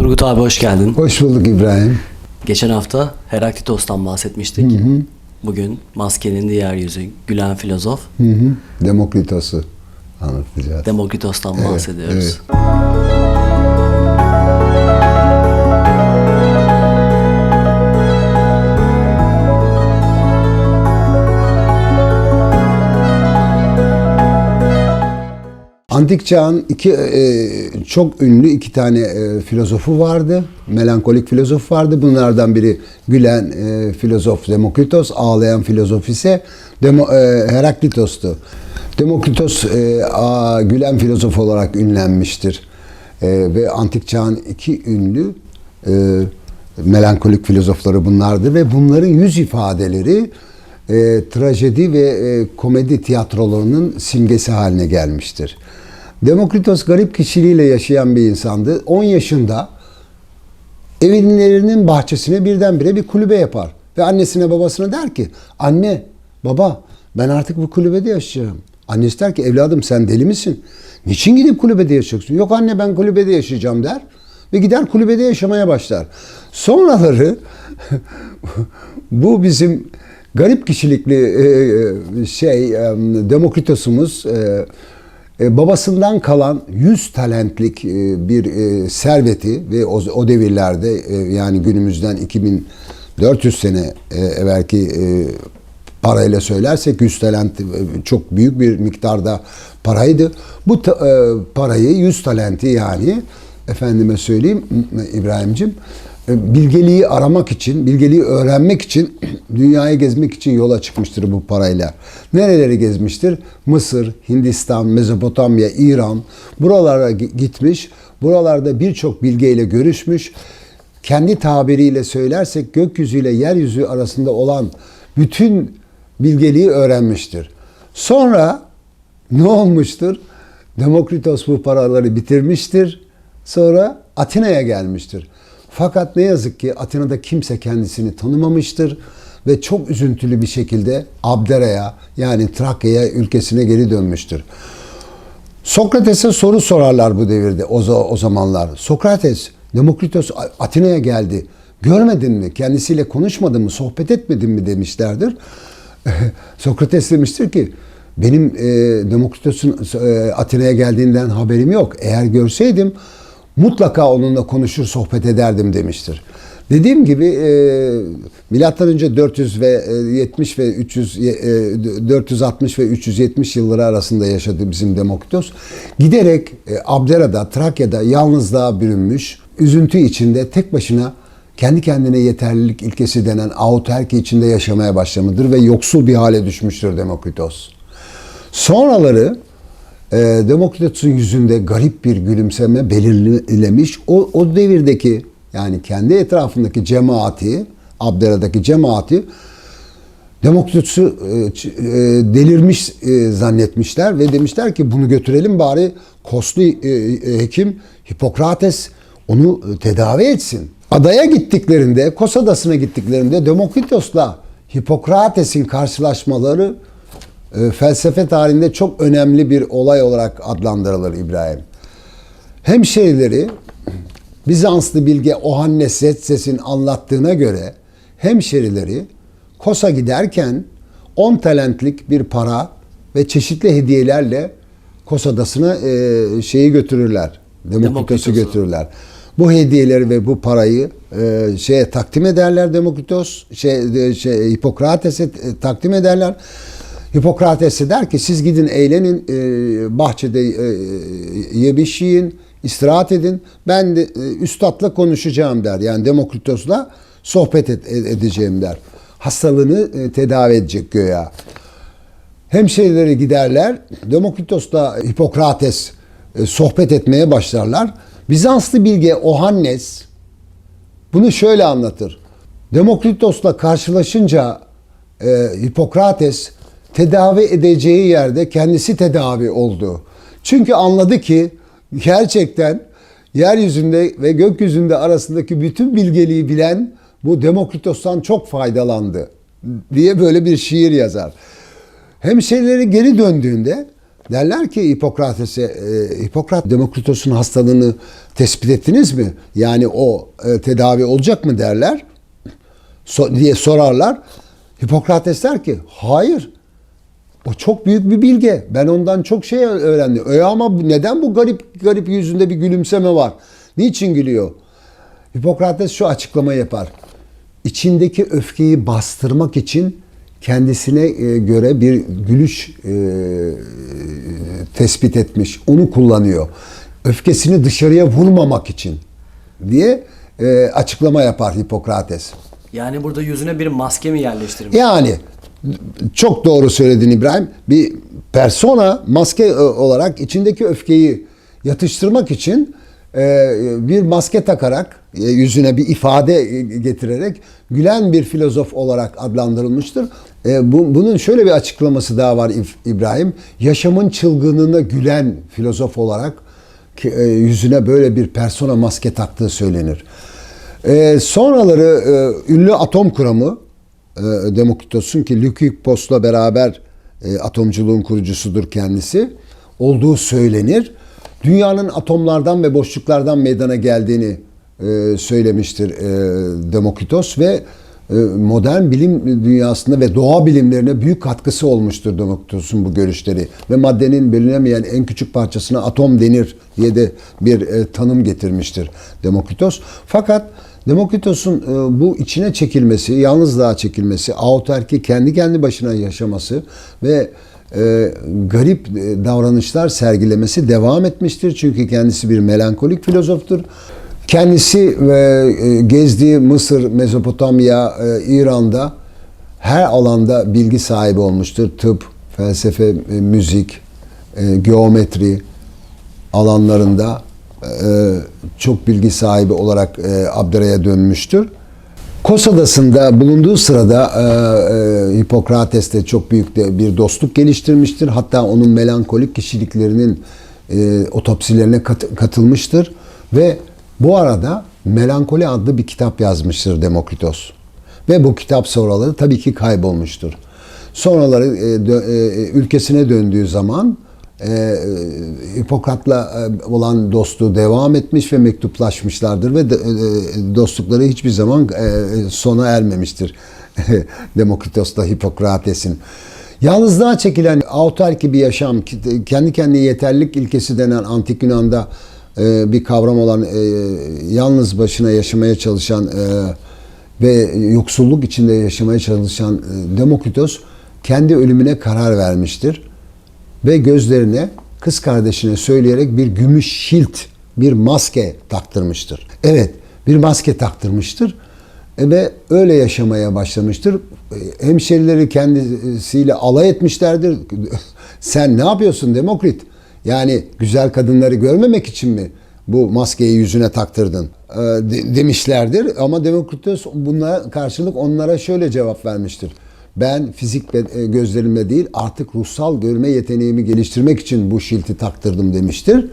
Turgut abi hoş geldin. Hoş bulduk İbrahim. Geçen hafta Heraklitos'tan bahsetmiştik. Bugün maskenin diğer yüzü gülen filozof Hı hı. Demokritos'u anlatacağız. Demokritos'tan Evet, bahsediyoruz. Antik çağın iki e, çok ünlü iki tane e, filozofu vardı. Melankolik filozof vardı. Bunlardan biri gülen e, filozof Demokritos, ağlayan filozof ise Demo, e, Heraklitos'tu. Demokritos e, a, gülen filozof olarak ünlenmiştir. E, ve antik çağın iki ünlü e, melankolik filozofları bunlardı ve bunların yüz ifadeleri e, trajedi ve e, komedi tiyatrolarının simgesi haline gelmiştir. Demokritos garip kişiliğiyle yaşayan bir insandı. 10 yaşında evinin bahçesine birdenbire bir kulübe yapar. Ve annesine babasına der ki anne baba ben artık bu kulübede yaşayacağım. Annesi der ki evladım sen deli misin? Niçin gidip kulübede yaşayacaksın? Yok anne ben kulübede yaşayacağım der. Ve gider kulübede yaşamaya başlar. Sonraları bu bizim garip kişilikli e, şey e, Demokritos'umuz e, e, babasından kalan 100 talentlik e, bir e, serveti ve o, devirlerde e, yani günümüzden 2400 sene e, evvelki e, parayla söylersek 100 talent e, çok büyük bir miktarda paraydı. Bu e, parayı 100 talenti yani efendime söyleyeyim İbrahim'cim e, bilgeliği aramak için, bilgeliği öğrenmek için, dünyayı gezmek için yola çıkmıştır bu parayla. Nereleri gezmiştir? Mısır, Hindistan, Mezopotamya, İran. Buralara gi- gitmiş. Buralarda birçok bilgeyle görüşmüş. Kendi tabiriyle söylersek gökyüzüyle yeryüzü arasında olan bütün bilgeliği öğrenmiştir. Sonra ne olmuştur? Demokritos bu paraları bitirmiştir. Sonra Atina'ya gelmiştir. Fakat ne yazık ki Atina'da kimse kendisini tanımamıştır ve çok üzüntülü bir şekilde Abdera'ya yani Trakya'ya ülkesine geri dönmüştür. Sokrates'e soru sorarlar bu devirde o, o zamanlar. Sokrates, Demokritos Atina'ya geldi. Görmedin mi? Kendisiyle konuşmadın mı? Sohbet etmedin mi demişlerdir. Sokrates demiştir ki benim e, Demokritos'un e, Atina'ya geldiğinden haberim yok. Eğer görseydim mutlaka onunla konuşur sohbet ederdim demiştir. Dediğim gibi e, milattan önce 400 ve e, 70 ve 300 e, 460 ve 370 yılları arasında yaşadı bizim Demokritos. Giderek e, Abdera'da, Trakya'da yalnızlığa bürünmüş, üzüntü içinde tek başına kendi kendine yeterlilik ilkesi denen autarki içinde yaşamaya başlamadır ve yoksul bir hale düşmüştür Demokritos. Sonraları e, Demokritos'un yüzünde garip bir gülümseme belirlemiş. O, o devirdeki yani kendi etrafındaki cemaati, Abdera'daki cemaati Demokritos'u e, e, delirmiş e, zannetmişler ve demişler ki bunu götürelim bari Koslu e, e, hekim Hipokrates onu e, tedavi etsin. Adaya gittiklerinde, Kos Adası'na gittiklerinde Demokritos'la Hipokrates'in karşılaşmaları felsefe tarihinde çok önemli bir olay olarak adlandırılır İbrahim. Hemşerileri Bizanslı bilge Ohannes Zetses'in anlattığına göre hemşerileri Kos'a giderken 10 talentlik bir para ve çeşitli hediyelerle Kos Adası'na e, şeyi götürürler. Demokritos'u Demokritos'u. götürürler. Bu hediyeleri ve bu parayı e, şeye takdim ederler Demokritos, şey, e, şey Hipokrates'e e, takdim ederler. Hipokrates de der ki siz gidin eğlenin e, bahçede e, yemiş yiyin, istirahat edin. Ben de e, üstadla konuşacağım der. Yani Demokritos'la sohbet et- edeceğim der. Hastalığını e, tedavi edecek göya. Hemşehrileri giderler. Demokritos'la Hipokrates e, sohbet etmeye başlarlar. Bizanslı bilge Ohannes bunu şöyle anlatır. Demokritos'la karşılaşınca e, Hipokrates tedavi edeceği yerde kendisi tedavi oldu. Çünkü anladı ki gerçekten yeryüzünde ve gökyüzünde arasındaki bütün bilgeliği bilen bu Demokritos'tan çok faydalandı diye böyle bir şiir yazar. Hemşerileri geri döndüğünde Derler ki Hipokrates'e, e, Hipokrat Demokritos'un hastalığını tespit ettiniz mi? Yani o e, tedavi olacak mı derler so- diye sorarlar. Hipokrates der ki hayır o çok büyük bir bilge. Ben ondan çok şey öğrendim. E ama neden bu garip garip yüzünde bir gülümseme var? Niçin gülüyor? Hipokrates şu açıklama yapar. İçindeki öfkeyi bastırmak için kendisine e, göre bir gülüş e, tespit etmiş. Onu kullanıyor. Öfkesini dışarıya vurmamak için diye e, açıklama yapar Hipokrates. Yani burada yüzüne bir maske mi yerleştirmiş? Yani çok doğru söyledin İbrahim. Bir persona maske e, olarak içindeki öfkeyi yatıştırmak için e, bir maske takarak e, yüzüne bir ifade getirerek gülen bir filozof olarak adlandırılmıştır. Bu- Bunun şöyle bir açıklaması daha var İbrahim. Yaşamın çılgınlığına gülen filozof olarak yüzüne böyle bir persona maske taktığı söylenir. Sonraları ünlü atom kuramı e, Demokritos'un ki Lykikpos'la beraber e, atomculuğun kurucusudur kendisi olduğu söylenir. Dünyanın atomlardan ve boşluklardan meydana geldiğini e, söylemiştir e, Demokritos ve modern bilim dünyasında ve doğa bilimlerine büyük katkısı olmuştur Demokritos'un bu görüşleri ve maddenin bölünemeyen en küçük parçasına atom denir diye de bir tanım getirmiştir Demokritos. Fakat Demokritos'un e, bu içine çekilmesi, yalnızlığa çekilmesi, autarki kendi kendi başına yaşaması ve e, garip e, davranışlar sergilemesi devam etmiştir. Çünkü kendisi bir melankolik filozoftur. Kendisi e, gezdiği Mısır, Mezopotamya, e, İran'da her alanda bilgi sahibi olmuştur. Tıp, felsefe, müzik, geometri alanlarında çok bilgi sahibi olarak e, Abdera'ya dönmüştür. Kos Adası'nda bulunduğu sırada e, e, Hipokrates'te çok büyük bir dostluk geliştirmiştir. Hatta onun melankolik kişiliklerinin e, otopsilerine kat- katılmıştır. Ve bu arada Melankoli adlı bir kitap yazmıştır Demokritos. Ve bu kitap sonraları tabii ki kaybolmuştur. Sonraları e, e, ülkesine döndüğü zaman e, Hipokrat'la e, olan dostluğu devam etmiş ve mektuplaşmışlardır ve de- e, dostlukları hiçbir zaman e, sona ermemiştir. Demokritos'la Hipokrates'in. Yalnızlığa çekilen autarki bir yaşam, kendi kendine yeterlilik ilkesi denen antik Yunan'da e, bir kavram olan e, yalnız başına yaşamaya çalışan e, ve yoksulluk içinde yaşamaya çalışan e, Demokritos kendi ölümüne karar vermiştir ve gözlerine kız kardeşine söyleyerek bir gümüş şilt, bir maske taktırmıştır. Evet, bir maske taktırmıştır E, ve öyle yaşamaya başlamıştır. E, Hemşerileri kendisiyle alay etmişlerdir. Sen ne yapıyorsun Demokrit? Yani güzel kadınları görmemek için mi bu maskeyi yüzüne taktırdın e, de- demişlerdir. Ama Demokritos buna karşılık onlara şöyle cevap vermiştir. Ben fizik e, gözlerimle değil artık ruhsal görme yeteneğimi geliştirmek için bu şilti taktırdım demiştir.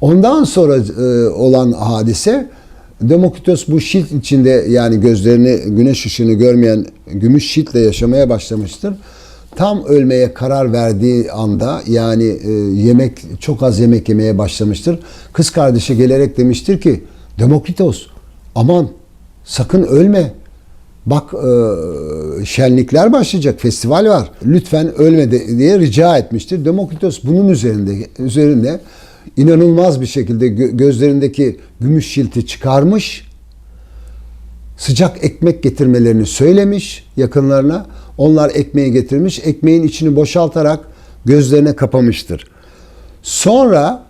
Ondan sonra e, olan hadise Demokritos bu şilt içinde yani gözlerini güneş ışığını görmeyen gümüş şiltle yaşamaya başlamıştır. Tam ölmeye karar verdiği anda yani e, yemek çok az yemek yemeye başlamıştır. Kız kardeşe gelerek demiştir ki Demokritos aman sakın ölme. Bak e, şenlikler başlayacak, festival var. Lütfen ölme diye rica etmiştir. Demokritos bunun üzerinde üzerinde inanılmaz bir şekilde gö- gözlerindeki gümüş şilti çıkarmış. Sıcak ekmek getirmelerini söylemiş yakınlarına. Onlar ekmeği getirmiş. Ekmeğin içini boşaltarak gözlerine kapamıştır. Sonra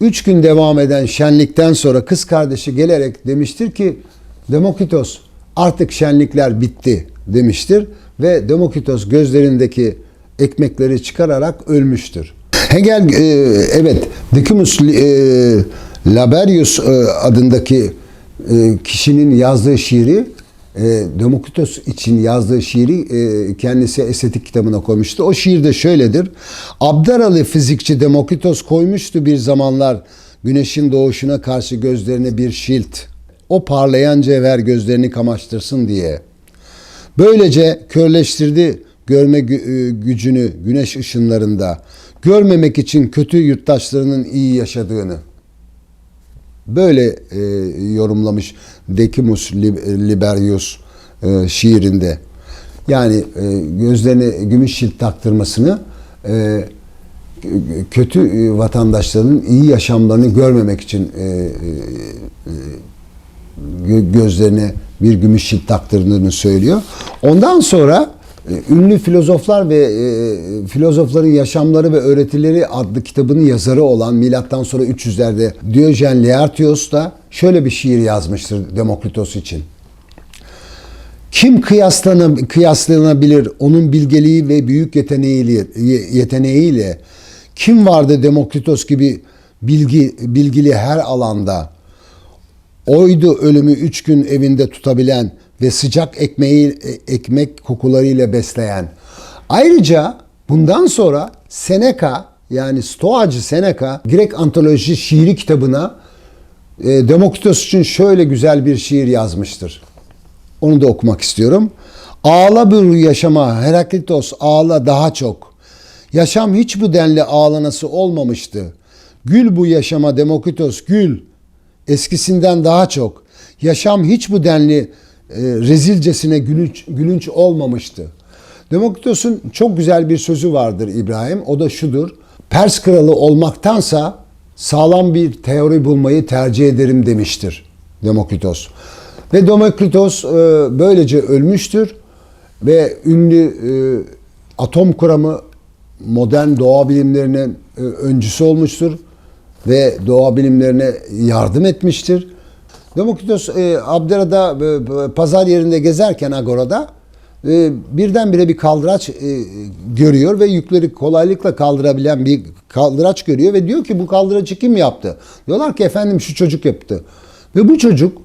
üç gün devam eden şenlikten sonra kız kardeşi gelerek demiştir ki Demokritos artık şenlikler bitti demiştir ve Demokritos gözlerindeki ekmekleri çıkararak ölmüştür. Hegel e, evet Decimus e, Laberius e, adındaki e, kişinin yazdığı şiiri e, Demokritos için yazdığı şiiri e, kendisi estetik kitabına koymuştu. O şiirde şöyledir. Abderalı fizikçi Demokritos koymuştu bir zamanlar güneşin doğuşuna karşı gözlerine bir şilt. O parlayan cevher gözlerini kamaştırsın diye. Böylece körleştirdi görme e, gücünü güneş ışınlarında görmemek için kötü yurttaşlarının iyi yaşadığını böyle e, yorumlamış Decimus Lib- Liberius e, şiirinde. Yani e, gözlerine gümüş şilt taktırmasını e, kötü e, vatandaşların iyi yaşamlarını görmemek için e, e, gö- gözlerine bir gümüş şilt taktırdığını söylüyor. Ondan sonra e, ünlü filozoflar ve e, filozofların yaşamları ve öğretileri adlı kitabının yazarı olan milattan sonra 300'lerde Diyojen Laertios da şöyle bir şiir yazmıştır Demokritos için. Kim kıyaslana, kıyaslanabilir onun bilgeliği ve büyük yeteneğiyle, yeteneğiyle? Kim vardı Demokritos gibi bilgi bilgili her alanda? Oydu ölümü üç gün evinde tutabilen ve sıcak ekmeği, ekmek kokularıyla besleyen. Ayrıca bundan sonra Seneca yani Stoacı Seneca Grek antoloji şiiri kitabına e, Demokritos için şöyle güzel bir şiir yazmıştır. Onu da okumak istiyorum. Ağla bir yaşama Heraklitos ağla daha çok. Yaşam hiç bu denli ağlanası olmamıştı. Gül bu yaşama Demokritos gül. Eskisinden daha çok. Yaşam hiç bu denli e, rezilcesine gülünç, gülünç olmamıştı. Demokritos'un çok güzel bir sözü vardır İbrahim. O da şudur. Pers kralı olmaktansa sağlam bir teori bulmayı tercih ederim demiştir Demokritos. Ve Demokritos e, böylece ölmüştür ve ünlü e, atom kuramı modern doğa bilimlerinin e, öncüsü olmuştur ve doğa bilimlerine yardım etmiştir. Demokritos e, Abdera'da e, pazar yerinde gezerken Agora'da e, birdenbire bir kaldıraç e, görüyor ve yükleri kolaylıkla kaldırabilen bir kaldıraç görüyor ve diyor ki bu kaldıracı kim yaptı? Diyorlar ki efendim şu çocuk yaptı. Ve bu çocuk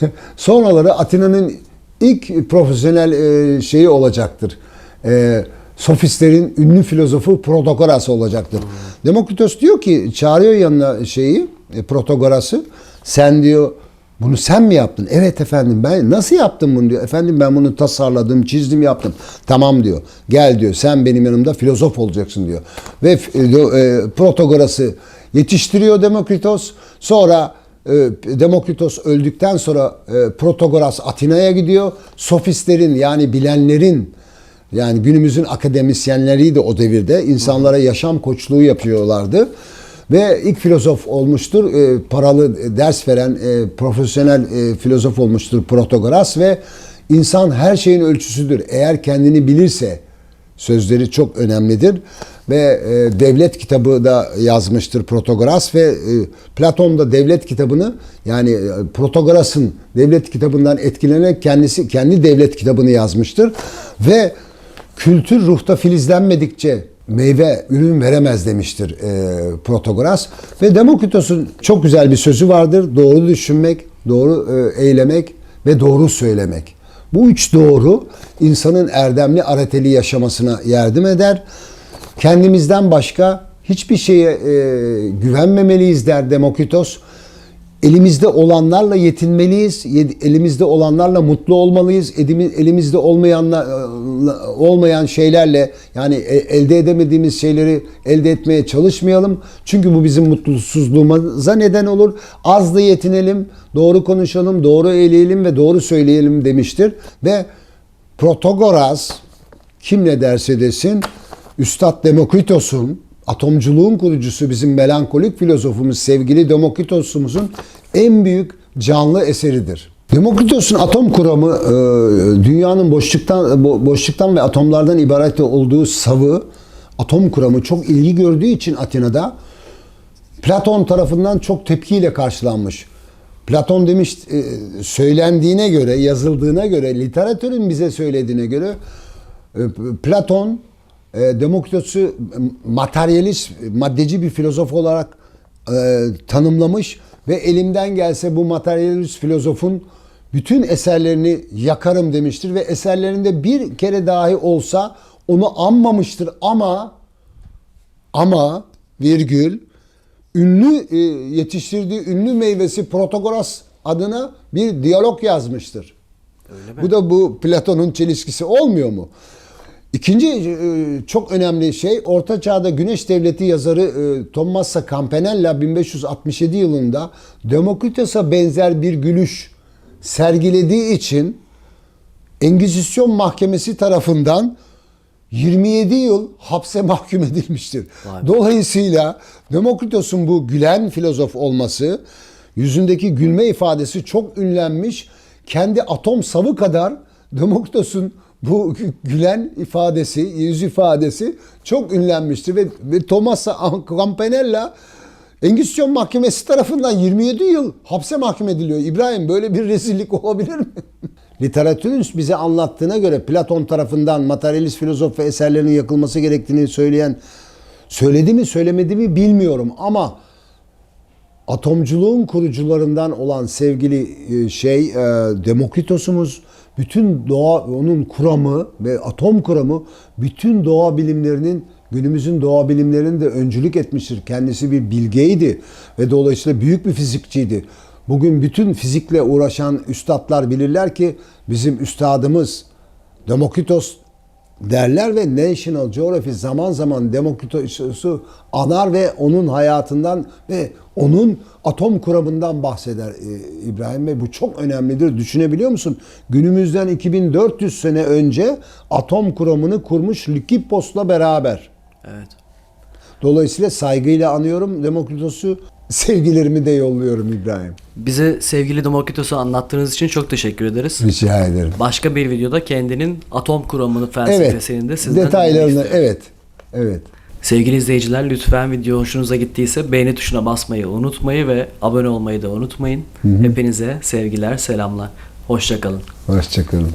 sonraları Atina'nın ilk profesyonel e, şeyi olacaktır. E, sofistlerin ünlü filozofu Protagoras olacaktır. Demokritos diyor ki çağırıyor yanına şeyi e, Protagoras'ı. Sen diyor bunu sen mi yaptın? Evet efendim ben nasıl yaptım bunu diyor. Efendim ben bunu tasarladım, çizdim, yaptım. Tamam diyor. Gel diyor. Sen benim yanımda filozof olacaksın diyor. Ve e, e, Protagoras'ı yetiştiriyor Demokritos. Sonra e, Demokritos öldükten sonra e, Protagoras Atina'ya gidiyor. Sofistlerin yani bilenlerin yani günümüzün akademisyenleri de o devirde insanlara yaşam koçluğu yapıyorlardı. Ve ilk filozof olmuştur. e, paralı ders veren e, profesyonel e, filozof olmuştur Protagoras ve insan her şeyin ölçüsüdür. Eğer kendini bilirse sözleri çok önemlidir ve e, devlet kitabı da yazmıştır Protagoras ve e, Platon da devlet kitabını yani e, Protagoras'ın devlet kitabından etkilenerek kendisi kendi devlet kitabını yazmıştır ve kültür ruhta filizlenmedikçe meyve ürün veremez demiştir e, Protagoras ve Demokritos'un çok güzel bir sözü vardır. Doğru düşünmek, doğru e, eylemek ve doğru söylemek. Bu üç doğru insanın erdemli arateli yaşamasına yardım eder. Kendimizden başka hiçbir şeye e, güvenmemeliyiz der Demokritos. Elimizde olanlarla yetinmeliyiz. Elimizde olanlarla mutlu olmalıyız. Elimizde olmayanla olmayan şeylerle yani e- elde edemediğimiz şeyleri elde etmeye çalışmayalım. Çünkü bu bizim mutsuzluğumuza neden olur. Az da yetinelim, doğru konuşalım, doğru eyleyelim ve doğru söyleyelim demiştir. Ve Protagoras kim ne derse desin Üstad Demokritos'un atomculuğun kurucusu bizim melankolik filozofumuz sevgili Demokritos'umuzun en büyük canlı eseridir. Demokritos'un atom kuramı e, dünyanın boşluktan bo- boşluktan ve atomlardan ibaret olduğu savı atom kuramı çok ilgi gördüğü için Atina'da Platon tarafından çok tepkiyle karşılanmış. Platon demiş e, söylendiğine göre, yazıldığına göre, literatürün bize söylediğine göre e, Platon e, Demokritos'u materyalist, maddeci bir filozof olarak e, tanımlamış ve elimden gelse bu materyalist filozofun bütün eserlerini yakarım demiştir ve eserlerinde bir kere dahi olsa onu anmamıştır ama ama virgül ünlü e, yetiştirdiği ünlü meyvesi Protagoras adına bir diyalog yazmıştır. Öyle mi? Bu da bu Platon'un çelişkisi olmuyor mu? İkinci e, çok önemli şey Orta Çağ'da Güneş Devleti yazarı e, Tommaso Campanella 1567 yılında Demokritos'a benzer bir gülüş sergilediği için Engizisyon Mahkemesi tarafından 27 yıl hapse mahkum edilmiştir. Dolayısıyla Demokritos'un bu gülen filozof olması, yüzündeki gülme ifadesi çok ünlenmiş. Kendi atom savı kadar Demokritos'un bu gülen ifadesi, yüz ifadesi çok ünlenmiştir ve, ve Thomas Campanella Engizisyon Mahkemesi tarafından 27 yıl hapse mahkum ediliyor. İbrahim böyle bir rezillik olabilir mi? Literatürün bize anlattığına göre Platon tarafından materyalist filozof ve eserlerinin yakılması gerektiğini söyleyen söyledi mi söylemedi mi bilmiyorum ama atomculuğun kurucularından olan sevgili e, şey e, Demokritos'umuz bütün doğa onun kuramı ve atom kuramı bütün doğa bilimlerinin günümüzün doğa bilimlerinin de öncülük etmiştir. Kendisi bir bilgeydi ve dolayısıyla büyük bir fizikçiydi. Bugün bütün fizikle uğraşan üstadlar bilirler ki bizim üstadımız Demokritos derler ve National Geography zaman zaman Demokritos'u anar ve onun hayatından ve onun atom kuramından bahseder e, İbrahim Bey. Bu çok önemlidir. Düşünebiliyor musun? Günümüzden 2400 sene önce atom kuramını kurmuş Lykipos'la beraber. Evet. Dolayısıyla saygıyla anıyorum Demokritos'u. Sevgilerimi de yolluyorum İbrahim. Bize sevgili Demokritos'u anlattığınız için çok teşekkür ederiz. Rica ederim. Başka bir videoda kendinin atom kuramını Evet. felsefesini de sizden Detaylarını evet. Evet. Sevgili izleyiciler lütfen video hoşunuza gittiyse beğeni tuşuna basmayı unutmayın ve abone olmayı da unutmayın. Hepinize sevgiler, selamlar. Hoşçakalın. Hoşçakalın.